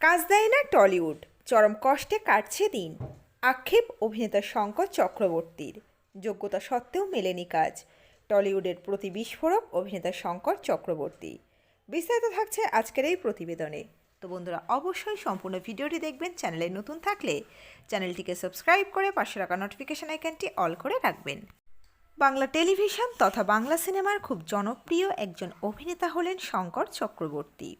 কাজ দেয় না টলিউড। চরম কষ্টে কাটছে দিন। আক্ষেপ অভিনেতা শঙ্কর চক্রবর্তীর। যোগ্যতা সত্ত্বেও মেলেনি কাজ। টলিউডের প্রতি বিস্ফোরক অভিনেতা শঙ্কর চক্রবর্তী। বিস্তারিত থাকছে আজকের এই প্রতিবেদনে। তো বন্ধুরা, অবশ্যই সম্পূর্ণ ভিডিওটি দেখবেন, চ্যানেলে নতুন থাকলে চ্যানেলটিকে সাবস্ক্রাইব করে পাশে রাখা নোটিফিকেশন আইকনটি অল করে রাখবেন। বাংলা টেলিভিশন তথা বাংলা সিনেমার খুব জনপ্রিয় একজন অভিনেতা হলেন শঙ্কর চক্রবর্তী।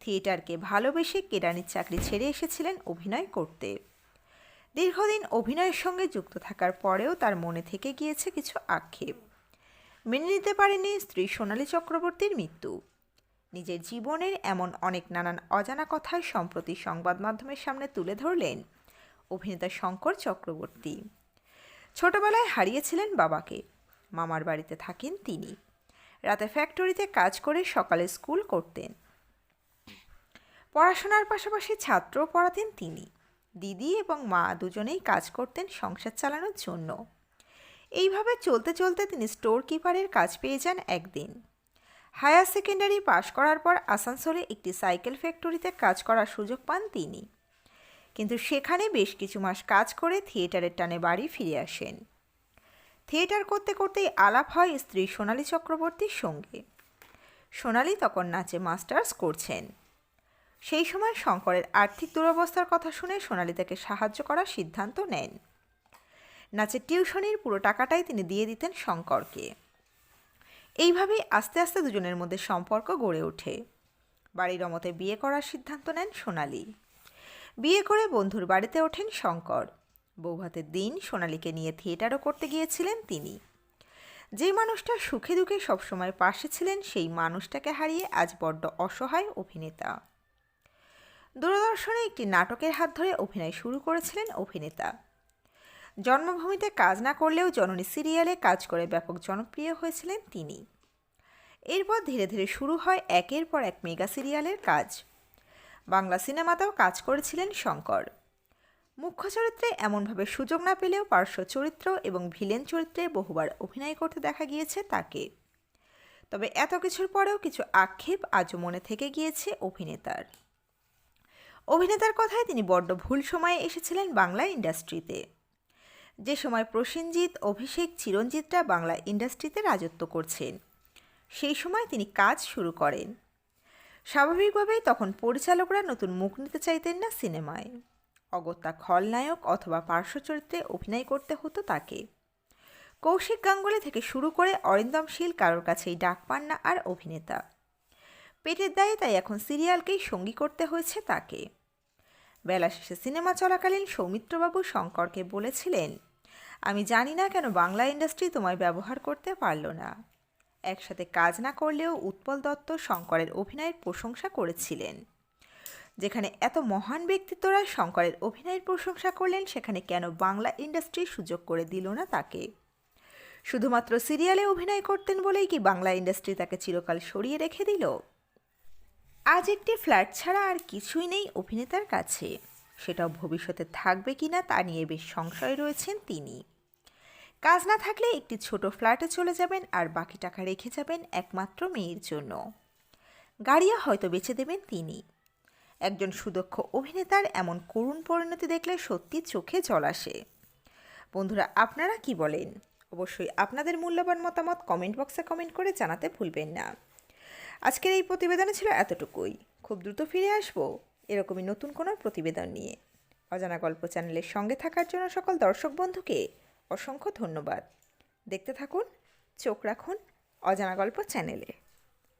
থিয়েটারকে ভালোবেসে কেরানির চাকরি ছেড়ে এসেছিলেন অভিনয় করতে। দীর্ঘদিন অভিনয়ের সঙ্গে যুক্ত থাকার পরেও তার মনে থেকে গিয়েছে কিছু আক্ষেপ। মেনে নিতে পারেনি স্ত্রী সোনালী চক্রবর্তীর মৃত্যু। নিজের জীবনের এমন অনেক নানান অজানা কথাই সম্প্রতি সংবাদ মাধ্যমের সামনে তুলে ধরলেন অভিনেতা শঙ্কর চক্রবর্তী। ছোটবেলায় হারিয়েছিলেন বাবাকে। মামার বাড়িতে থাকেন তিনি। রাতে ফ্যাক্টরিতে কাজ করে সকালে স্কুল করতেন। পড়াশোনার পাশাপাশি ছাত্রও পড়াতেন তিনি। দিদি এবং মা দুজনেই কাজ করতেন সংসার চালানোর জন্য। এইভাবে চলতে চলতে তিনি স্টোর কিপারের কাজ পেয়ে যান একদিন। হায়ার সেকেন্ডারি পাশ করার পর আসানসোলে একটি সাইকেল ফ্যাক্টরিতে কাজ করার সুযোগ পান তিনি। কিন্তু সেখানে বেশ কিছু মাস কাজ করে থিয়েটারের টানে বাড়ি ফিরে আসেন। থিয়েটার করতে করতেই আলাপ হয় স্ত্রী সোনালী চক্রবর্তীর সঙ্গে। সোনালী তখন নাচে মাস্টার্স করছেন। সেই সময় শঙ্করের আর্থিক দুরবস্থার কথা শুনে সোনালি তাকে সাহায্য করার সিদ্ধান্ত নেন। নাচের টিউশনির পুরো টাকাটাই তিনি দিয়ে দিতেন শঙ্করকে। এইভাবেই আস্তে আস্তে দুজনের মধ্যে সম্পর্ক গড়ে ওঠে। বাড়ির অমতে বিয়ে করার সিদ্ধান্ত নেন সোনালি। বিয়ে করে বন্ধুর বাড়িতে ওঠেন শঙ্কর। বৌভাতের দিন সোনালিকে নিয়ে থিয়েটারও করতে গিয়েছিলেন তিনি। যে মানুষটা সুখে দুঃখে সবসময় পাশে ছিলেন, সেই মানুষটাকে হারিয়ে আজ বড্ড অসহায় অভিনেতা। দূরদর্শনে একটি নাটকের হাত ধরে অভিনয় শুরু করেছিলেন অভিনেতা। জন্মভূমিতে কাজ না করলেও জননী সিরিয়ালে কাজ করে ব্যাপক জনপ্রিয় হয়েছিলেন তিনি। এরপর ধীরে ধীরে শুরু হয় একের পর এক মেগা সিরিয়ালের কাজ। বাংলা সিনেমাতেও কাজ করেছিলেন শঙ্কর। মুখ্য চরিত্রে এমনভাবে সুযোগ না পেলেও পার্শ্ব চরিত্র এবং ভিলেন চরিত্রে বহুবার অভিনয় করতে দেখা গিয়েছে তাকে। তবে এত কিছুর পরেও কিছু আক্ষেপ আজও মনে থেকে গিয়েছে অভিনেতার। অভিনেতার কথায় তিনি বড্ড ভুল সময়ে এসেছিলেন বাংলা ইন্ডাস্ট্রিতে। যে সময় প্রসেনজিৎ, অভিষেক, চিরঞ্জিতরা বাংলা ইন্ডাস্ট্রিতে রাজত্ব করছেন, সেই সময় তিনি কাজ শুরু করেন। স্বাভাবিকভাবেই তখন পরিচালকরা নতুন মুখ নিতে চাইতেন না সিনেমায়। অগত্যা খলনায়ক অথবা পার্শ্ব চরিত্রে অভিনয় করতে হতো তাকে। কৌশিক গাঙ্গুলি থেকে শুরু করে অরিন্দম শীল কারোর কাছেই ডাক পান না আর অভিনেতা। পেটের দায়ে তাই এখন সিরিয়ালকেই সঙ্গী করতে হয়েছে তাকে। বেলা শেষে সিনেমা চলাকালীন সৌমিত্রবাবু শঙ্করকে বলেছিলেন, আমি জানি না কেন বাংলা ইন্ডাস্ট্রি তোমায় ব্যবহার করতে পারল না। একসাথে কাজ না করলেও উৎপল দত্ত শঙ্করের অভিনয়ের প্রশংসা করেছিলেন। যেখানে এত মহান ব্যক্তিত্বরা শঙ্করের অভিনয়ের প্রশংসা করলেন, সেখানে কেন বাংলা ইন্ডাস্ট্রি সুযোগ করে দিল না তাকে? শুধুমাত্র সিরিয়ালে অভিনয় করতেন বলেই কি বাংলা ইন্ডাস্ট্রি তাকে চিরকাল সরিয়ে রেখে দিল? আজ একটি ফ্ল্যাট ছাড়া আর কিছুই নেই অভিনেতার কাছে। সেটাও ভবিষ্যতে থাকবে কি না তা নিয়ে বেশ সংশয় রয়েছেন তিনি। কাজ না থাকলে একটি ছোট ফ্ল্যাটে চলে যাবেন আর বাকি টাকা রেখে যাবেন একমাত্র মেয়ের জন্য। গাড়িয়া হয়তো বেছে দেবেন তিনি। একজন সুদক্ষ অভিনেতার এমন করুণ পরিণতি দেখলে সত্যি চোখে জল আসে। বন্ধুরা, আপনারা কি বলেন? অবশ্যই আপনাদের মূল্যবান মতামত কমেন্ট বক্সে কমেন্ট করে জানাতে ভুলবেন না। আজকের এই প্রতিবেদনে ছিল এতটুকুই। খুব দ্রুত ফিরে আসব এরকমই নতুন কোনো প্রতিবেদন নিয়ে। অজানা গল্প চ্যানেলের সঙ্গে থাকার জন্য সকল দর্শক বন্ধুকে অসংখ্য ধন্যবাদ। দেখতে থাকুন, চোখ রাখুন অজানা গল্প চ্যানেলে।